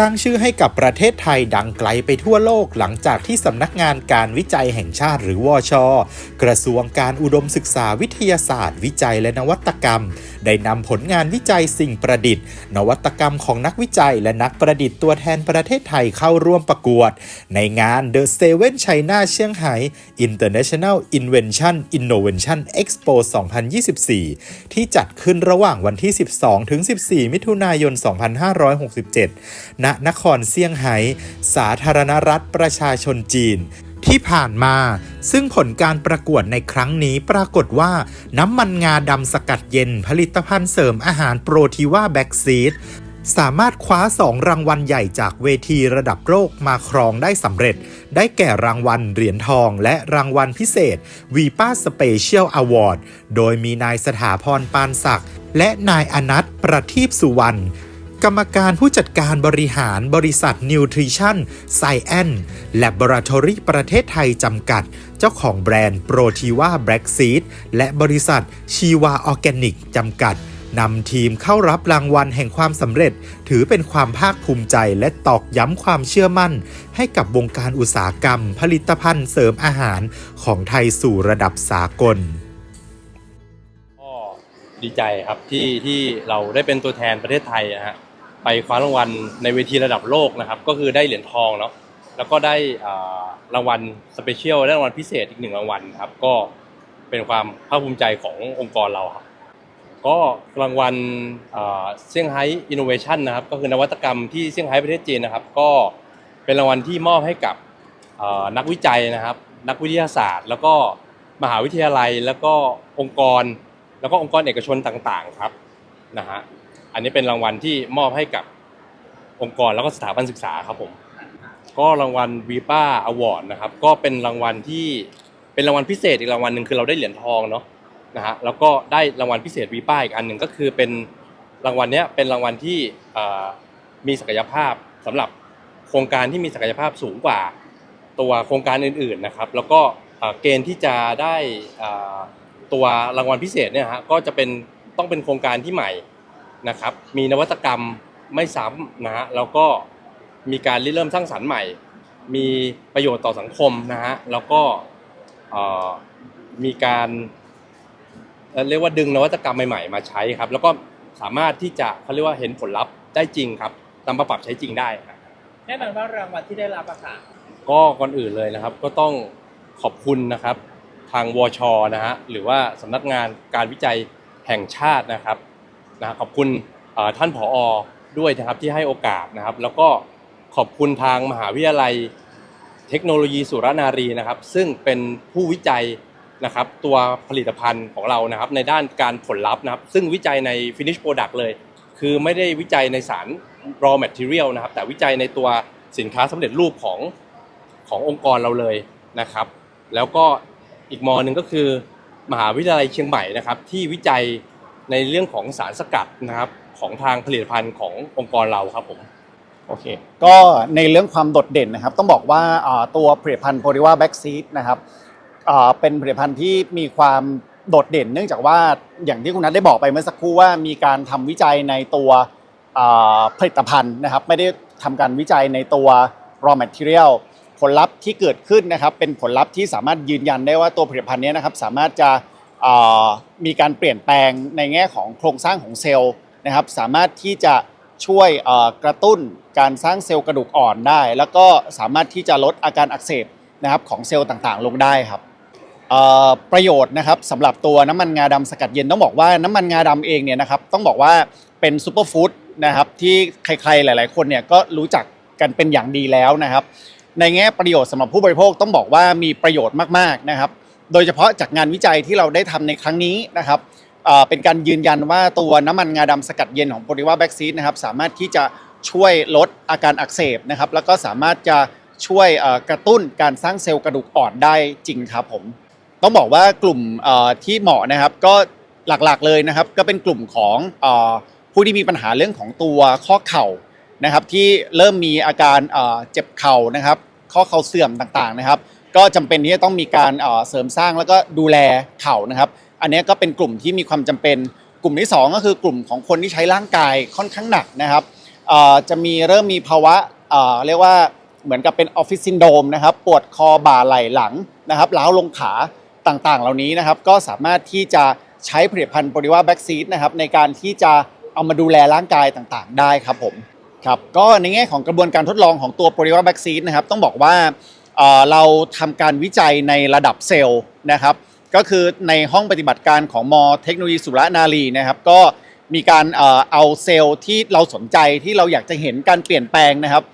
สร้างชื่อให้กับประเทศไทยดังไกลไปทั่วโลกหลังจากที่สำนักงานการวิจัยแห่งชาติหรือวอชกระทรวงการอุดมศึกษาวิทยาศาสตร์ วิจัยและนวัตกรรม ได้นำผลงานวิจัยสิ่งประดิษฐ์ นวัตกรรมของนักวิจัยและนักประดิษฐ์ตัวแทนประเทศไทยเข้าร่วมประกวด ในงาน The Seven China เชียงไฮ้ International Invention Innovation Expo 2024 ที่จัดขึ้นระหว่างวันที่ 12 ถึง 14 มิถุนายน 2567ณนครเซี่ยงไฮ้สาธารณรัฐประชาชนจีน ที่ผ่านมา ซึ่งผลการประกวดในครั้งนี้ปรากฏว่า น้ำมันงาดำสกัดเย็นผลิตภัณฑ์เสริมอาหารโปรทีว่าแบ็กซีดสามารถคว้า2รางวัลใหญ่จากเวทีระดับโลกมาครองได้สำเร็จ ได้แก่รางวัลเหรียญทอง และรางวัลพิเศษวีป้าสเปเชียลอวอร์ด โดยมีนายสถาพรปานศักดิ์และนายอนัทประทีปสุวรรณ รรมการผู้จัดการบริหารบริษัท Nutrition s c i e n Laboratory ประเทศไทยจำกัด เจ้าของแบรนด์โปรทีว่าแบล็กซีดและบริษัทชีวาออร์แกนิกจำกัดนำทีมเข้ารับรางวัลแห่งความสำเร็จ ถือเป็นความภาคภูมิใจและตอกย้ำความเชื่อมั่น ให้กับวงการอุตสาหกรรม ผลิตภัณฑ์เสริมอาหารของไทยสู่ระดับสากลก็ดีใจครับที่ที่เราได้เป็นตัวแทนประเทศไทยนะฮะ ไปคว้ารางวัลในเวทีระดับโลกนะครับ ก็คือได้เหรียญทองเนาะแล้วก็ได้รางวัลสเปเชียลและรางวัลพิเศษอีกหนึ่งรางวัลครับ ก็เป็นความภาคภูมิใจขององค์กรเราครับ ก็รางวัลเซี่ยงไฮ้อินโนเวชันนะครับ ก็คือนวัตกรรมที่เซี่ยงไฮ้ประเทศจีนนะครับ ก็เป็นรางวัลที่มอบให้กับนักวิจัยนะครับ นักวิทยาศาสตร์ แล้วก็มหาวิทยาลัยแล้วก็องค์กร แล้วก็องค์กรเอกชนต่างๆครับนะฮะ อันนี้เป็นรางวัลที่มอบให้กับองค์กรแล้วก็สถาบันศึกษาครับผม ก็รางวัลวีป้าอวอร์ดนะครับ ก็เป็นรางวัลที่เป็นรางวัลพิเศษอีกรางวัลหนึ่งคือเราได้เหรียญทองเนาะนะฮะแล้วก็ได้รางวัลพิเศษวีป้าอีกอันหนึ่งก็คือเป็นรางวัลเนี้ยเป็นรางวัลที่มีศักยภาพสำหรับโครงการที่มีศักยภาพสูงกว่าตัวโครงการอื่นๆนะครับ แล้วก็เกณฑ์ที่จะได้ตัวรางวัลพิเศษเนี่ยฮะก็จะเป็นต้องเป็นโครงการที่ใหม่ นะครับ มีนวัตกรรมไม่ซ้ำนะฮะแล้วก็มีการริเริ่มสร้างสรรค์ใหม่ มีประโยชน์ต่อสังคมนะฮะแล้วก็เอ่อมีการเอ่อเรียกว่าดึงนวัตกรรมใหม่ๆ มาใช้ครับ แล้วก็สามารถที่จะเขาเรียกว่าเห็นผลลัพธ์ได้จริงครับนำมาปรับใช้จริงได้ครับแน่นอนว่ารางวัลที่ได้รับอะค่ะก็ก่อนอื่นเลยนะครับ ก็ต้องขอบคุณนะครับ ทางวชนะฮะหรือว่าสำนักงานการวิจัยแห่งชาตินะครับ นะขอบคุณท่านผอด้วยนะครับที่ให้โอกาสนะครับ แล้วก็ขอบคุณทางมหาวิทยาลัยเทคโนโลยีสุรนารีนะครับ ซึ่งเป็นผู้วิจัยนะครับตัวผลิตภัณฑ์ของเรานะครับ ในด้านการผลลัพธ์นะครับ ซึ่งวิจัยใน finish product เลย คือไม่ได้วิจัยในสาร raw material นะครับ แต่วิจัยในตัวสินค้าสำเร็จรูปของขององค์กรเราเลยนะครับ แล้วก็อีกมอหนึ่งก็คือ มหาวิทยาลัยเชียงใหม่นะครับ ที่วิจัย ในเรื่องของสารสกัดนะครับของทางผลิตภัณฑ์ขององค์กรเราครับผมโอเคก็ในเรื่องความโดดเด่นนะครับ ต้องบอกว่าตัวผลิตภัณฑ์โพลิว่าแบ็กซีดนะครับเป็นผลิตภัณฑ์ที่มีความโดดเด่น เนื่องจากว่าอย่างที่คุณนัทได้บอกไปเมื่อสักครู่ว่ามีการทำวิจัยในตัวผลิตภัณฑ์นะครับ ไม่ได้ทำการวิจัยในตัว raw material ผลลัพธ์ที่เกิดขึ้นนะครับ เป็นผลลัพธ์ที่สามารถยืนยันได้ว่าตัวผลิตภัณฑ์นี้นะครับสามารถจะ มีการเปลี่ยนแปลงในแง่ของโครงสร้างของเซลล์นะครับ สามารถที่จะช่วยกระตุ้นการสร้างเซลล์กระดูกอ่อนได้ แล้วก็สามารถที่จะลดอาการอักเสบนะครับของเซลล์ต่างๆ ลงได้ครับประโยชน์นะครับสำหรับตัวน้ำมันงาดำสกัดเย็นต้องบอกว่าน้ำมันงาดำเองเนี่ยนะครับต้องบอกว่าเป็นซูเปอร์ฟู้ดนะครับที่ใครๆหลาย ๆ คนเนี่ยก็รู้จักกันเป็นอย่างดีแล้วนะครับ ในแง่ประโยชน์สำหรับผู้บริโภคต้องบอกว่ามีประโยชน์มากๆนะครับ โดยเฉพาะจากงานวิจัยที่เราได้ทำในครั้งนี้นะครับเป็นการยืนยันว่าตัวน้ำมันงาดำสกัดเย็นของโพลิว่าแบ็กซีดนะครับสามารถที่จะช่วยลดอาการอักเสบนะครับแล้วก็สามารถจะช่วยกระตุ้นการสร้างเซลล์กระดูกอ่อนได้จริงครับผมต้องบอกว่ากลุ่มที่เหมาะนะครับก็หลักๆเลยนะครับ ก็เป็นกลุ่มของอผู้ที่มีปัญหาเรื่องของตัวข้อเข่านะครับที่เริ่มมีอาการเจ็บเข่านะครับ ข้อเข่าเสื่อมต่างๆนะครับ ก็จำเป็นที่จะต้องมีการเอ่อเสริมสร้างแล้วก็ดูแลเข่านะครับ อันนี้ก็เป็นกลุ่มที่มีความจำเป็น กลุ่มที่สองก็คือกลุ่มของคนที่ใช้ร่างกายค่อนข้างหนักนะครับเอ่อจะมีเริ่มมีภาวะเอ่อเรียกว่าเหมือนกับเป็นออฟฟิศซินโดมนะครับปวดคอบ่าไหล่หลังนะครับล้าวลงขาต่างๆ เหล่านี้นะครับก็สามารถที่จะใช้ผลิตภัณฑ์บริว่าแบ็กซีดนะครับในการที่จะเอามาดูแลร่างกายต่างๆ ได้ครับผม ครับก็ในแง่ของกระบวนการทดลองของตัวบริว่าแบ็กซีดนะครับต้องบอกว่า เราทำการวิจัยในระดับเซลล์นะครับ ก็คือในห้องปฏิบัติการของมอเทคโนโลยีสุรนารีนะครับก็มีการเอาเซลล์ที่เราสนใจที่เราอยากจะเห็นการเปลี่ยนแปลงนะครับ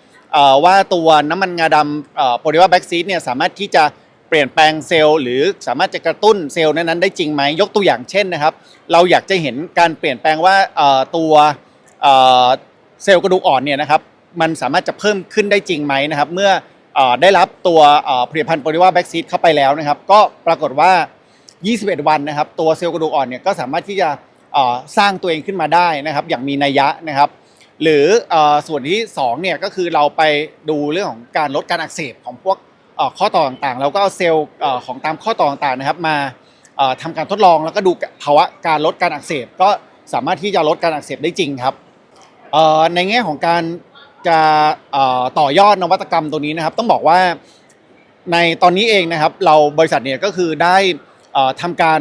ว่าตัวน้ำมันงาดำโพลิวาแบ็กซีดเนี่ยสามารถที่จะเปลี่ยนแปลงเซลล์หรือสามารถจะกระตุ้นเซลล์นั้นๆได้จริงไหมยกตัวอย่างเช่นนะครับ เราอยากจะเห็นการเปลี่ยนแปลงว่าตัวเซลล์กระดูกอ่อนเนี่ยนะครับมันสามารถจะเพิ่มขึ้นได้จริงไหมนะครับ เมื่อ ได้รับตัวเอ่อผลิตภัณฑ์โพลิว่าแบ็กซีดเข้าไปแล้วนะครับ ก็ปรากฏว่า 21 วันนะครับ ตัวเซลล์กระดูกอ่อนเนี่ยก็สามารถที่จะสร้างตัวเองขึ้นมาได้นะครับ อย่างมีนัยยะนะครับ หรือส่วนที่2เนี่ยก็คือเราไปดูเรื่องของการลดการอักเสบของพวกข้อต่อต่างๆ เราก็เอาเซลล์ของตามข้อต่อต่างๆนะครับ มาเอ่อทำการทดลองแล้วก็ดูภาวะการลดการอักเสบ ก็สามารถที่จะลดการอักเสบได้จริงครับในแง่ของการ จะต่อยอดนวัตกรรมตัวนี้นะครับ ต้องบอกว่าในตอนนี้เองนะครับ เราบริษัทเนี่ยก็คือได้ทำการ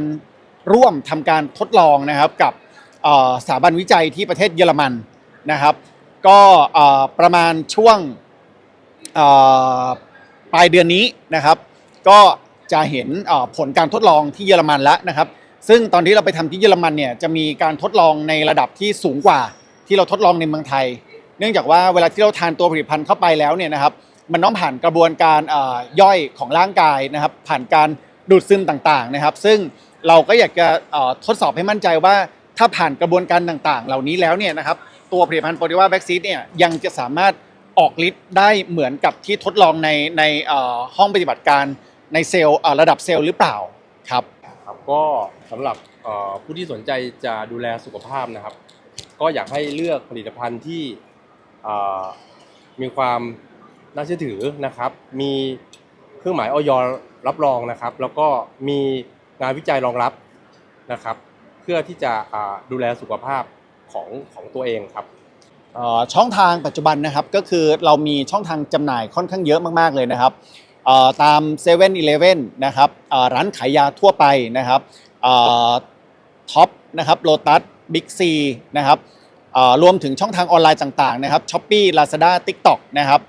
ร่วมทำการทดลองนะครับกับสถาบันวิจัยที่ประเทศเยอรมันนะครับ ก็ประมาณช่วงปลายเดือนนี้นะครับ ก็จะเห็นผลการทดลองที่เยอรมันแล้วนะครับ ซึ่งตอนที่เราไปทำที่เยอรมันเนี่ยจะมีการทดลองในระดับที่สูงกว่าที่เราทดลองในเมืองไทย เนื่องจากว่าเวลาที่เราทานตัวผลิตภัณฑ์เข้าไปแล้วเนี่ยนะครับมันต้องผ่านกระบวนการย่อยของร่างกายนะครับผ่านการดูดซึมต่างๆนะครับ ซึ่งเราก็อยากจะทดสอบให้มั่นใจว่าถ้าผ่านกระบวนการต่างๆ เหล่านี้แล้วเนี่ยนะครับตัวผลิตภัณฑ์โปรติว่าแบ็กซีดเนี่ยยังจะสามารถออกฤทธิ์ได้เหมือนกับที่ทดลองในในห้องปฏิบัติการในเซลล์ระดับเซลล์หรือเปล่าครับครับก็สำหรับผู้ที่สนใจจะดูแลสุขภาพนะครับ ก็อยากให้เลือกผลิตภัณฑ์ที่ มีความน่าเชื่อถือนะครับ มีเครื่องหมายออยรับรองนะครับ แล้วก็มีงานวิจัยรองรับนะครับ เพื่อที่จะดูแลสุขภาพของของตัวเองครับช่องทางปัจจุบันนะครับก็คือเรามีช่องทางจำหน่ายค่อนข้างเยอะมากๆเลยนะครับเอ่อตาม7 e เ e ่ e อนะครับร้านขายยาทั่วไปนะครับท็อปนะครับโลตัสบิ๊กซีนะครับ รวมถึงช่องทางออนไลน์ต่างๆนะครับช้อปปี้ลาซาด้าทิกต็อกนะครับ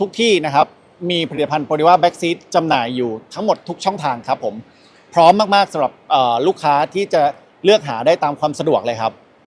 ทุกที่นะครับมีผลิตภัณฑ์โปรดิว่าแบ็กซีดจำหน่ายอยู่ทั้งหมดทุกช่องทางครับผม พร้อมมากๆสำหรับลูกค้าที่จะเลือกหาได้ตามความสะดวกเลยครับ